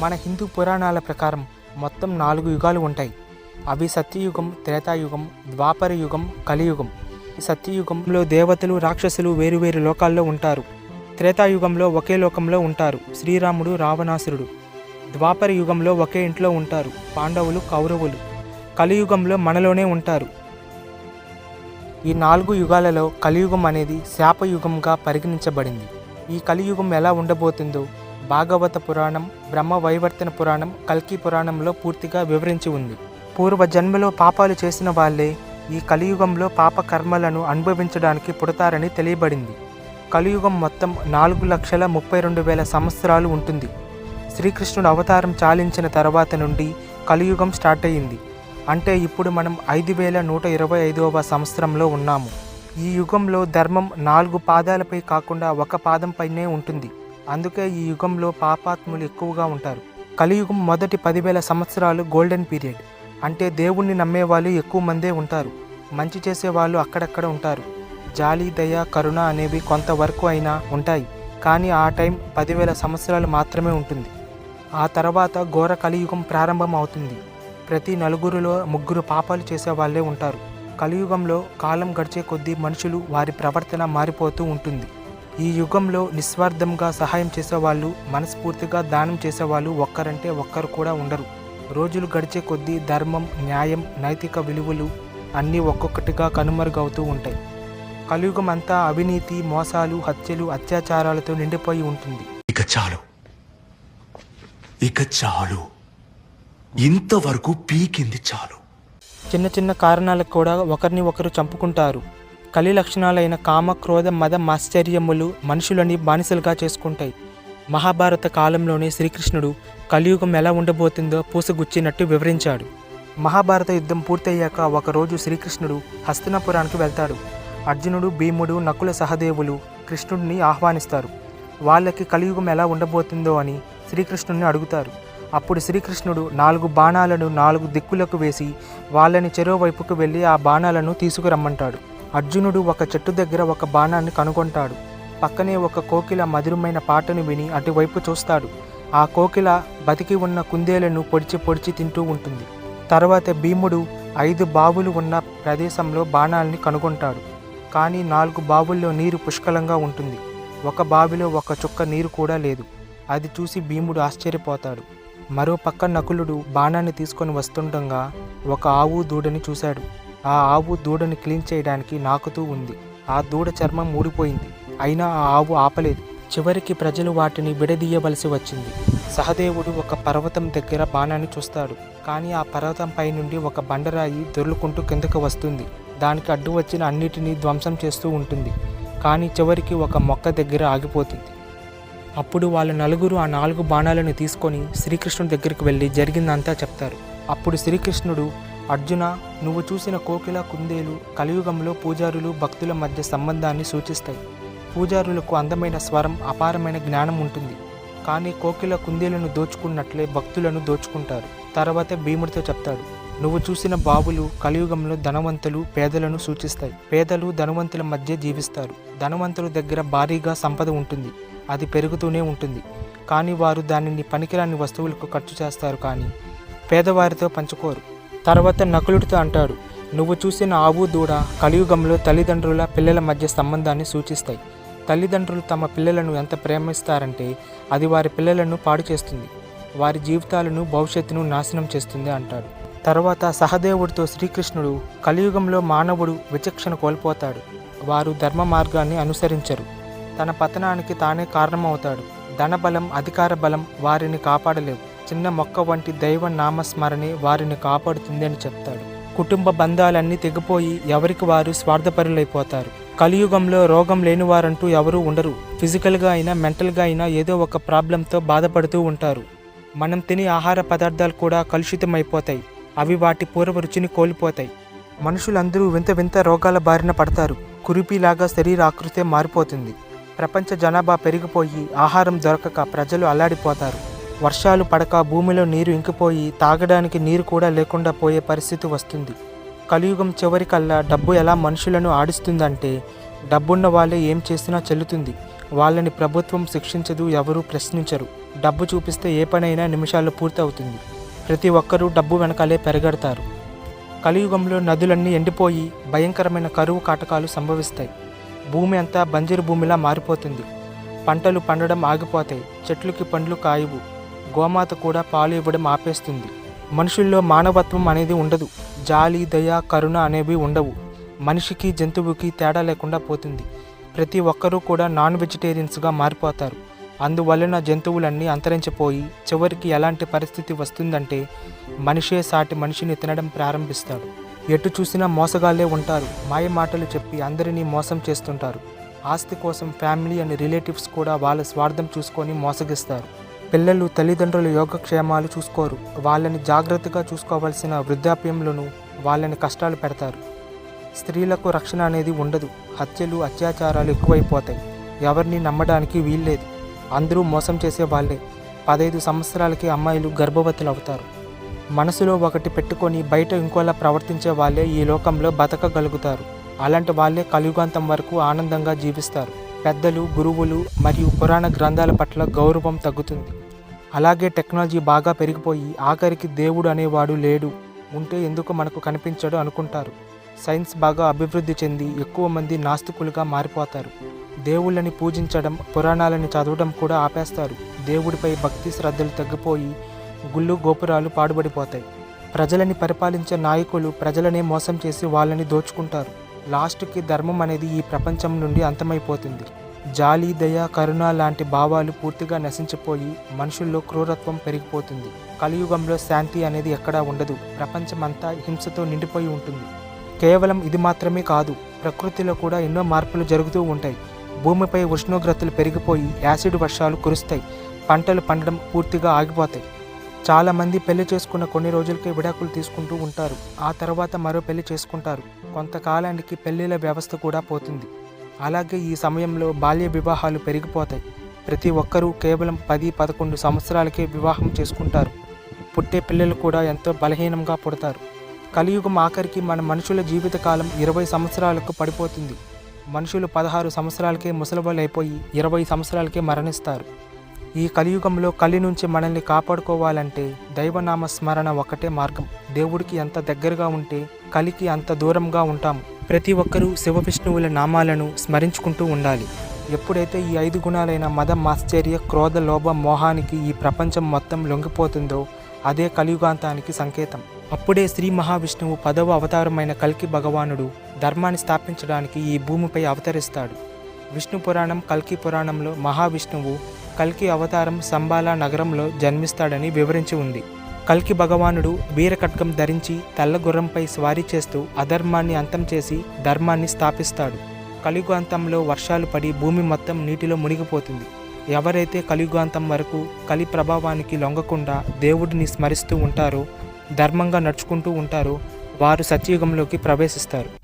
మన హిందూ పురాణాల ప్రకారం మొత్తం నాలుగు యుగాలు ఉంటాయి. అవి సత్యయుగం త్రేతాయుగం ద్వాపర యుగం కలియుగం. ఈ సత్యయుగంలో దేవతలు రాక్షసులు వేరువేరు లోకాల్లో ఉంటారు. త్రేతాయుగంలో ఒకే లోకంలో ఉంటారు. శ్రీరాముడు రావణాసురుడు. ద్వాపర యుగంలో ఒకే ఇంట్లో ఉంటారు. పాండవులు కౌరవులు. కలియుగంలో మనలోనే ఉంటారు. ఈ నాలుగు యుగాలలో కలియుగం అనేది శాపయుగంగా పరిగణించబడింది. ఈ కలియుగం ఎలా ఉండబోతుందో భాగవత పురాణం బ్రహ్మ వైవర్తన పురాణం కల్కి పురాణంలో పూర్తిగా వివరించి ఉంది. పూర్వ జన్మలో పాపాలు చేసిన వాళ్ళే ఈ కలియుగంలో పాప కర్మలను అనుభవించడానికి పుడతారని తెలియబడింది. కలియుగం మొత్తం నాలుగు లక్షల ముప్పై రెండు వేల సంవత్సరాలు ఉంటుంది. శ్రీకృష్ణుడు అవతారం చాలించిన తర్వాత నుండి కలియుగం స్టార్ట్ అయ్యింది. అంటే ఇప్పుడు మనం ఐదు వేల నూట ఇరవై ఐదవ సంవత్సరంలో ఉన్నాము. ఈ యుగంలో ధర్మం నాలుగు పాదాలపై కాకుండా ఒక పాదంపైనే ఉంటుంది. అందుకే ఈ యుగంలో పాపాత్ములు ఎక్కువగా ఉంటారు. కలియుగం మొదటి పదివేల సంవత్సరాలు గోల్డెన్ పీరియడ్. అంటే దేవుణ్ణి నమ్మేవాళ్ళు ఎక్కువ మందే ఉంటారు. మంచి చేసేవాళ్ళు అక్కడక్కడ ఉంటారు. జాలి దయ కరుణ అనేవి కొంతవరకు అయినా ఉంటాయి. కానీ ఆ టైం పదివేల సంవత్సరాలు మాత్రమే ఉంటుంది. ఆ తర్వాత ఘోర కలియుగం ప్రారంభం అవుతుంది. ప్రతి నలుగురిలో ముగ్గురు పాపాలు చేసే వాళ్ళే ఉంటారు. కలియుగంలో కాలం గడిచే కొద్దీ మనుషులు వారి ప్రవర్తన మారిపోతూ ఉంటుంది. ఈ యుగంలో నిస్వార్థంగా సహాయం చేసేవాళ్ళు మనస్ఫూర్తిగా దానం చేసేవాళ్ళు ఒక్కరంటే ఒక్కరు కూడా ఉండరు. రోజులు గడిచే కొద్దీ ధర్మం న్యాయం నైతిక విలువలు అన్నీ ఒక్కొక్కటిగా కనుమరుగవుతూ ఉంటాయి. కలియుగం అంతా అవినీతి మోసాలు హత్యలు అత్యాచారాలతో నిండిపోయి ఉంటుంది. ఇక చాలు. ఇక చాలు. ఇంతవరకు పీకింది చాలు. చిన్న చిన్న కారణాలకు కూడా ఒకరిని ఒకరు చంపుకుంటారు. కలి లక్షణాలైన కామ క్రోధ మద మాశ్చర్యములు మనుషులని బానిసలుగా చేసుకుంటాయి. మహాభారత కాలంలోనే శ్రీకృష్ణుడు కలియుగం ఎలా ఉండబోతుందో పూసగుచ్చినట్టు వివరించాడు. మహాభారత యుద్ధం పూర్తయ్యాక ఒకరోజు శ్రీకృష్ణుడు హస్తినాపురానికి వెళ్తాడు. అర్జునుడు భీముడు నకుల సహదేవులు కృష్ణుడిని ఆహ్వానిస్తారు. వాళ్ళకి కలియుగం ఎలా ఉండబోతుందో అని శ్రీకృష్ణుడిని అడుగుతారు. అప్పుడు శ్రీకృష్ణుడు నాలుగు బాణాలను నాలుగు దిక్కులకు వేసి వాళ్ళని చెరో వైపుకు వెళ్ళి ఆ బాణాలను తీసుకురమ్మంటాడు. అర్జునుడు ఒక చెట్టు దగ్గర ఒక బాణాన్ని కనుగొంటాడు. పక్కనే ఒక కోకిల మధురమైన పాటను విని అటువైపు చూస్తాడు. ఆ కోకిల బతికి ఉన్న కుందేలను పొడిచి పొడిచి తింటూ ఉంటుంది. తర్వాత భీముడు ఐదు బావులు ఉన్న ప్రదేశంలో బాణాల్ని కనుగొంటాడు. కానీ నాలుగు బావుల్లో నీరు పుష్కలంగా ఉంటుంది. ఒక బావిలో ఒక చుక్క నీరు కూడా లేదు. అది చూసి భీముడు ఆశ్చర్యపోతాడు. మరో పక్క నకులుడు బాణాన్ని తీసుకొని వస్తుండగా ఒక ఆవు దూడని చూశాడు. ఆ ఆవు దూడను క్లీన్ చేయడానికి నాకుతూ ఉంది. ఆ దూడ చర్మం ఊడిపోయింది. అయినా ఆ ఆవు ఆపలేదు. చివరికి ప్రజలు వాటిని విడదీయవలసి వచ్చింది. సహదేవుడు ఒక పర్వతం దగ్గర బాణాన్ని చూస్తాడు. కానీ ఆ పర్వతంపై నుండి ఒక బండరాయి దొర్లుకుంటూ కిందకు వస్తుంది. దానికి అడ్డు వచ్చిన అన్నిటినీ ధ్వంసం చేస్తూ ఉంటుంది. కానీ చివరికి ఒక మొక్క దగ్గర ఆగిపోతుంది. అప్పుడు వాళ్ళ నలుగురు ఆ నాలుగు బాణాలను తీసుకొని శ్రీకృష్ణుడి దగ్గరికి వెళ్ళి జరిగిందంతా చెప్తారు. అప్పుడు శ్రీకృష్ణుడు అర్జున నువ్వు చూసిన కోకిల కుందేలు కలియుగంలో పూజారులు భక్తుల మధ్య సంబంధాన్ని సూచిస్తాయి. పూజారులకు అందమైన స్వరం అపారమైన జ్ఞానం ఉంటుంది. కానీ కోకిల కుందేలను దోచుకున్నట్లే భక్తులను దోచుకుంటారు. తర్వాత భీముడితో చెప్తాడు నువ్వు చూసిన బావులు కలియుగంలో ధనవంతులు పేదలను సూచిస్తాయి. పేదలు ధనవంతుల మధ్య జీవిస్తారు. ధనవంతుల దగ్గర భారీగా సంపద ఉంటుంది. అది పెరుగుతూనే ఉంటుంది. కానీ వారు దానిని పనికిరాని వస్తువులకు ఖర్చు చేస్తారు కానీ పేదవారితో పంచుకోరు. తర్వాత నకులుడితో అంటాడు నువ్వు చూసిన ఆవు దూడ కలియుగంలో తల్లిదండ్రుల పిల్లల మధ్య సంబంధాన్ని సూచిస్తాయి. తల్లిదండ్రులు తమ పిల్లలను ఎంత ప్రేమిస్తారంటే అది వారి పిల్లలను పాడు చేస్తుంది. వారి జీవితాలను భవిష్యత్తును నాశనం చేస్తుంది అంటాడు. తర్వాత సహదేవుడితో శ్రీకృష్ణుడు కలియుగంలో మానవుడు విచక్షణ కోల్పోతాడు. వారు ధర్మ మార్గాన్ని అనుసరించరు. తన పతనానికి తానే కారణమవుతాడు. ధనబలం అధికార బలం వారిని కాపాడలేవు. చిన్న మొక్క వంటి దైవ నామస్మరణే వారిని కాపాడుతుంది అని చెప్తాడు. కుటుంబ బంధాలన్నీ తెగిపోయి ఎవరికి వారు స్వార్థపరులైపోతారు. కలియుగంలో రోగం లేని వారంటూ ఎవరూ ఉండరు. ఫిజికల్గా అయినా మెంటల్గా అయినా ఏదో ఒక ప్రాబ్లంతో బాధపడుతూ ఉంటారు. మనం తినే ఆహార పదార్థాలు కూడా కలుషితమైపోతాయి. అవి వాటి పూర్వ రుచిని కోల్పోతాయి. మనుషులందరూ వింత వింత రోగాల బారిన పడతారు. కురిపిలాగా శరీర ఆకృతే మారిపోతుంది. ప్రపంచ జనాభా పెరిగిపోయి ఆహారం దొరకక ప్రజలు అల్లాడిపోతారు. వర్షాలు పడక భూమిలో నీరు ఇంకిపోయి తాగడానికి నీరు కూడా లేకుండా పోయే పరిస్థితి వస్తుంది. కలియుగం చివరికల్లా డబ్బు ఎలా మనుషులను ఆడిస్తుందంటే డబ్బున్న వాళ్ళే ఏం చేసినా చెల్లుతుంది. వాళ్ళని ప్రభుత్వం శిక్షించదు ఎవరూ ప్రశ్నించరు. డబ్బు చూపిస్తే ఏ పనైనా నిమిషాల్లో పూర్తవుతుంది. ప్రతి ఒక్కరూ డబ్బు వెనకాలే పెరగడతారు. కలియుగంలో నదులన్నీ ఎండిపోయి భయంకరమైన కరువు కాటకాలు సంభవిస్తాయి. భూమి అంతా బంజరు భూమిలా మారిపోతుంది. పంటలు పండడం ఆగిపోతాయి. చెట్లుకి పండ్లు కాయవు. గోమాత కూడా పాలు ఇవ్వడం ఆపేస్తుంది. మనుషుల్లో మానవత్వం అనేది ఉండదు. జాలి దయ కరుణ అనేవి ఉండవు. మనిషికి జంతువుకి తేడా లేకుండా పోతుంది. ప్రతి ఒక్కరూ కూడా నాన్ వెజిటేరియన్స్గా మారిపోతారు. అందువలన జంతువులన్నీ అంతరించిపోయి చివరికి ఎలాంటి పరిస్థితి వస్తుందంటే మనిషే సాటి మనిషిని తినడం ప్రారంభిస్తాడు. ఎటు చూసినా మోసగాళ్ళే ఉంటారు. మాయ మాటలు చెప్పి అందరినీ మోసం చేస్తుంటారు. ఆస్తి కోసం ఫ్యామిలీ అండ్ రిలేటివ్స్ కూడా వాళ్ళ స్వార్థం చూసుకొని మోసగిస్తారు. పిల్లలు తల్లిదండ్రుల యోగక్షేమాలు చూసుకోరు. వాళ్ళని జాగ్రత్తగా చూసుకోవాల్సిన వృద్ధాప్యంలోనూ వాళ్ళని కష్టాలు పెడతారు. స్త్రీలకు రక్షణ అనేది ఉండదు. హత్యలు అత్యాచారాలు ఎక్కువైపోతాయి. ఎవరిని నమ్మడానికి వీల్లేదు. అందరూ మోసం చేసే వాళ్ళే. పదహైదు సంవత్సరాలకి అమ్మాయిలు గర్భవతులు అవుతారు మనసులో ఒకటి పెట్టుకొని బయట ఇంకోలా ప్రవర్తించే వాళ్ళే ఈ లోకంలో బతకగలుగుతారు. అలాంటి వాళ్ళే కలియుగాంతం వరకు ఆనందంగా జీవిస్తారు. పెద్దలు గురువులు మరియు పురాణ గ్రంథాల పట్ల గౌరవం తగ్గుతుంది. అలాగే టెక్నాలజీ బాగా పెరిగిపోయి ఆఖరికి దేవుడు అనేవాడు లేడు. ఉంటే ఎందుకు మనకు కనిపించడు అనుకుంటారు. సైన్స్ బాగా అభివృద్ధి చెంది ఎక్కువ మంది నాస్తికులుగా మారిపోతారు. దేవుళ్ళని పూజించడం పురాణాలని చదవడం కూడా ఆపేస్తారు. దేవుడిపై భక్తి శ్రద్ధలు తగ్గిపోయి గుళ్ళు గోపురాలు పాడుబడిపోతాయి. ప్రజలని పరిపాలించే నాయకులు ప్రజలనే మోసం చేసి వాళ్ళని దోచుకుంటారు. లాస్ట్కి ధర్మం అనేది ఈ ప్రపంచం నుండి అంతమైపోతుంది. జాలి దయ కరుణ లాంటి భావాలు పూర్తిగా నశించిపోయి మనుషుల్లో క్రూరత్వం పెరిగిపోతుంది. కలియుగంలో శాంతి అనేది ఎక్కడా ఉండదు. ప్రపంచమంతా హింసతో నిండిపోయి ఉంటుంది. కేవలం ఇది మాత్రమే కాదు ప్రకృతిలో కూడా ఎన్నో మార్పులు జరుగుతూ ఉంటాయి. భూమిపై ఉష్ణోగ్రతలు పెరిగిపోయి యాసిడ్ వర్షాలు కురుస్తాయి. పంటలు పండడం పూర్తిగా ఆగిపోతాయి. చాలామంది పెళ్ళి చేసుకున్న కొన్ని రోజులకే విడాకులు తీసుకుంటూ ఉంటారు. ఆ తర్వాత మరో పెళ్ళి చేసుకుంటారు. కొంతకాలానికి పెళ్ళిళ్ళ వ్యవస్థ కూడా పోతుంది. అలాగే ఈ సమయంలో బాల్య వివాహాలు పెరిగిపోతాయి. ప్రతి ఒక్కరూ కేవలం పది పదకొండు సంవత్సరాలకే వివాహం చేసుకుంటారు. పుట్టే పిల్లలు కూడా ఎంతో బలహీనంగా పుడతారు. కలియుగం ఆఖరికి మన మనుషుల జీవితకాలం ఇరవై సంవత్సరాలకు పడిపోతుంది. మనుషులు పదహారు సంవత్సరాలకే ముసలివాళ్ళు అయిపోయి ఇరవై సంవత్సరాలకే మరణిస్తారు. ఈ కలియుగంలో కలి నుంచి మనల్ని కాపాడుకోవాలంటే దైవనామ స్మరణ ఒకటే మార్గం. దేవుడికి ఎంత దగ్గరగా ఉంటే కలికి అంత దూరంగా ఉంటాము ప్రతి ఒక్కరూ శివ విష్ణువుల నామాలను స్మరించుకుంటూ ఉండాలి. ఎప్పుడైతే ఈ ఐదు గుణాలైన మద మాశ్చర్య క్రోధ లోభ మోహానికి ఈ ప్రపంచం మొత్తం లొంగిపోతుందో అదే కలియుగాంతానికి సంకేతం. అప్పుడే శ్రీ మహావిష్ణువు పదవ అవతారమైన కల్కి భగవానుడు ధర్మాన్ని స్థాపించడానికి ఈ భూమిపై అవతరిస్తాడు. విష్ణు పురాణం కల్కి పురాణంలో మహావిష్ణువు కల్కి అవతారం సంబాలా నగరంలో జన్మిస్తాడని వివరించి ఉంది. కల్కి భగవానుడు వీరకట్కం ధరించి తెల్ల గుర్రంపై స్వారీ చేస్తూ అధర్మాన్ని అంతం చేసి ధర్మాన్ని స్థాపిస్తాడు. కలియుగాంతంలో వర్షాలు పడి భూమి మొత్తం నీటిలో మునిగిపోతుంది. ఎవరైతే కలియుగాంతం వరకు కలి ప్రభావానికి లొంగకుండా దేవుడిని స్మరిస్తూ ఉంటారో ధర్మంగా నడుచుకుంటూ ఉంటారో వారు సత్యయుగంలోకి ప్రవేశిస్తారు.